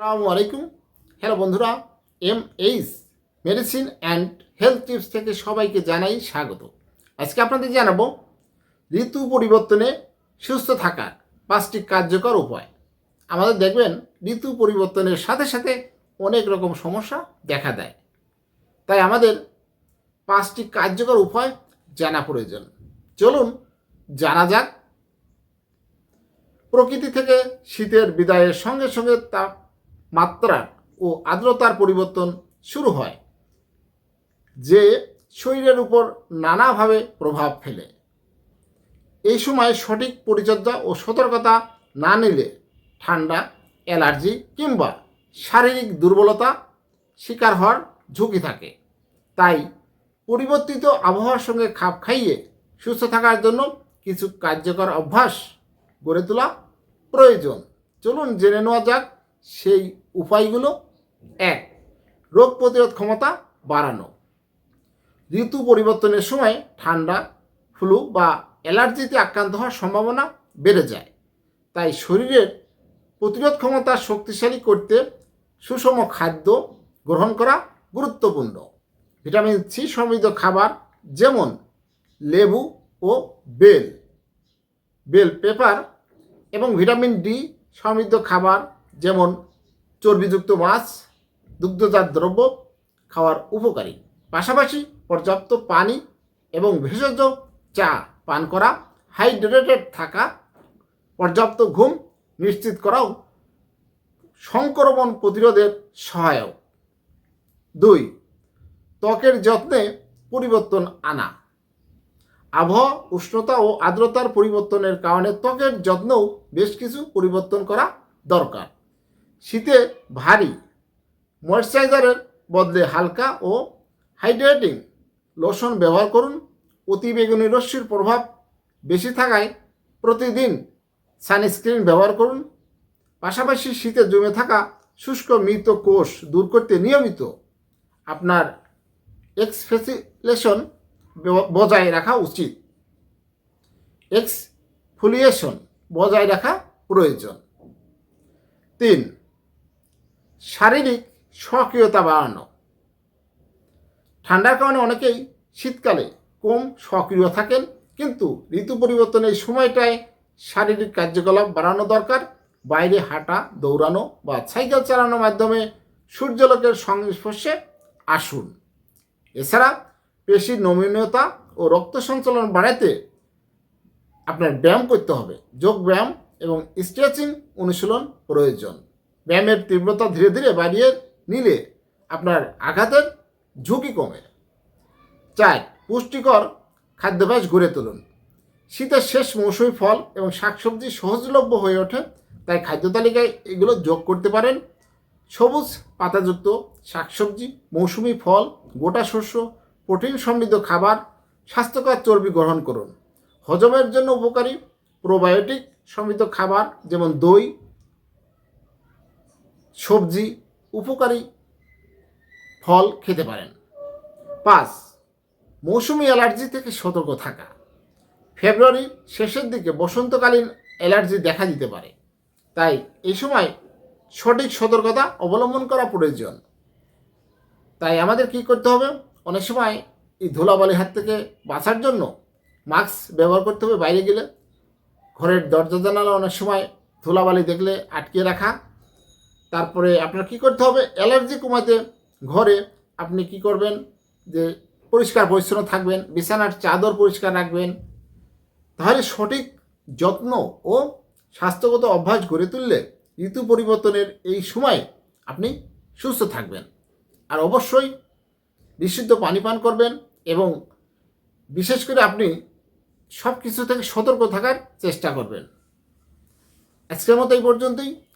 আসসালামু আলাইকুম। হ্যালো বন্ধুরা M H medicine and health tips থেকে সবাইকে জানাই স্বাগত। আজকে আপনাদের জানাব, ঋতু পরিবর্তনে সুস্থ থাকার পাঁচটি কার্যকর উপায়। আমাদের দেখবেন, ঋতু পরিবর্তনের সাথে সাথে অনেক রকম সমস্যা দেখা দেয়। তাই আমাদের পাঁচটি কার্যকর উপায় জানা প্রয়োজন। চলুন, জানা যাক। প্রকৃতি থেকে শীতের বিদায়ের সঙ্গে সঙ্গে তাপমাত্রার ও আর্দ্রতার পরিবর্তন শুরু হয়, যে শরীরের উপর নানাভাবে প্রভাব ফেলে। এই সময় সঠিক পরিচর্যা ও সতর্কতা না নিলে ঠান্ডা, অ্যালার্জি কিংবা শারীরিক দুর্বলতা শিকার হওয়ার ঝুঁকি থাকে। তাই পরিবর্তিত আবহাওয়ার সঙ্গে খাপ খাইয়ে সুস্থ থাকার জন্য কিছু কার্যকর অভ্যাস গড়ে তোলা প্রয়োজন। চলুন জেনে নেওয়া যাক সেই উপায়গুলো এক, রোগ প্রতিরোধ ক্ষমতা বাড়ানো। ঋতু পরিবর্তনের সময় ঠান্ডা, ফ্লু বা অ্যালার্জিতে আক্রান্ত হওয়ার সম্ভাবনা বেড়ে যায়। তাই শরীরের প্রতিরোধ ক্ষমতা শক্তিশালী করতে সুষম খাদ্য গ্রহণ করা গুরুত্বপূর্ণ। ভিটামিন সি সমৃদ্ধ খাবার যেমন লেবু ও বেল বেল পেপার এবং ভিটামিন ডি সমৃদ্ধ খাবার যেমন চর্বিযুক্ত মাছ, দুগ্ধজাত দ্রব্য খাওয়ার উপকারী। পাশাপাশি পর্যাপ্ত পানি এবং ভেষজ চা পান করা, হাইড্রেটেড থাকা, পর্যাপ্ত ঘুম নিশ্চিত করাও সংক্রমণ প্রতিরোধের সহায়ক। দুই, ত্বকের যত্নে পরিবর্তন আনা। আবহাওয়া, উষ্ণতা ও আর্দ্রতার পরিবর্তনের কারণে ত্বকের যত্নও বেশ কিছু পরিবর্তন করা দরকার। শীতে ভারী ময়েশ্চারাইজারের বদলে হালকা ও হাইড্রেটিং লোশন ব্যবহার করুন। অতিবেগুনি রশ্মির প্রভাব বেশি থাকায় প্রতিদিন সানস্ক্রিন ব্যবহার করুন। পাশাপাশি শীতে জমে থাকা শুষ্ক মৃত কোষ দূর করতে নিয়মিত আপনার এক্সফেসিলেশন বজায় রাখা উচিত। এক্সফুলিয়েশন বজায় রাখা প্রয়োজন। তিন শারীরিক সক্রিয়তা বাড়ানো। ঠান্ডার কারণে অনেকেই শীতকালে কম সক্রিয় থাকেন, কিন্তু ঋতু পরিবর্তনের সময়টায় শারীরিক কার্যকলাপ বাড়ানো দরকার। বাইরে হাঁটা, দৌড়ানো বা সাইকেল চালানোর মাধ্যমে সূর্যলোকের সংস্পর্শে আসুন। এছাড়া পেশির নমনীয়তা ও রক্ত সঞ্চালন বাড়াতে আপনার ব্যায়াম করতে হবে। যোগ ব্যায়াম এবং স্ট্রেচিং অনুশীলন প্রয়োজন। ব্যায়ামের তীব্রতা ধীরে ধীরে বাড়িয়ে নিলে আপনার আঘাতের ঝুঁকি কমে। চার, পুষ্টিকর খাদ্যাভ্যাস গড়ে তুলুন। শীতের শেষ মৌসুমি ফল এবং শাকসবজি সহজলভ্য হয়ে ওঠে, তাই খাদ্য তালিকায় এগুলো যোগ করতে পারেন। সবুজ পাতাযুক্ত শাকসবজি, মৌসুমি ফল, গোটা শস্য, প্রোটিন সমৃদ্ধ খাবার, স্বাস্থ্যকর চর্বি গ্রহণ করুন। হজমের জন্য উপকারী প্রোবায়োটিক সমৃদ্ধ খাবার যেমন দই সবজি, উপকারী ফল খেতে পারেন। পাঁচ, মৌসুমি অ্যালার্জি থেকে সতর্ক থাকা। ফেব্রুয়ারি শেষের দিকে বসন্তকালীন অ্যালার্জি দেখা দিতে পারে। তাই এই সময় সঠিক সতর্কতা অবলম্বন করা প্রয়োজন। তাই আমাদের কি করতে হবে? অনেক সময় এই ধুলাবালি হাত থেকে বাঁচার জন্য মাস্ক ব্যবহার করতে হবে বাইরে গেলে। ঘরের দরজা জানালা অনেক সময় ধুলাবালি দেখলে আটকে রাখা। তারপরে আপনার কি করতে হবে? অ্যালার্জি কমাতে ঘরে আপনি কি করবেন? যে পরিষ্কার পরিচ্ছন্ন থাকবেন, বিছানার চাদর পরিষ্কার রাখবেন। তাহলে সঠিক যত্ন ও স্বাস্থ্যগত অভ্যাস গড়ে তুললে ঋতু পরিবর্তনের এই সময় আপনি সুস্থ থাকবেন। আর অবশ্যই বিশুদ্ধ পানি পান করবেন এবং বিশেষ করে আপনি সব কিছু থেকে সতর্ক থাকার চেষ্টা করবেন। আজকের মতো এই পর্যন্তই।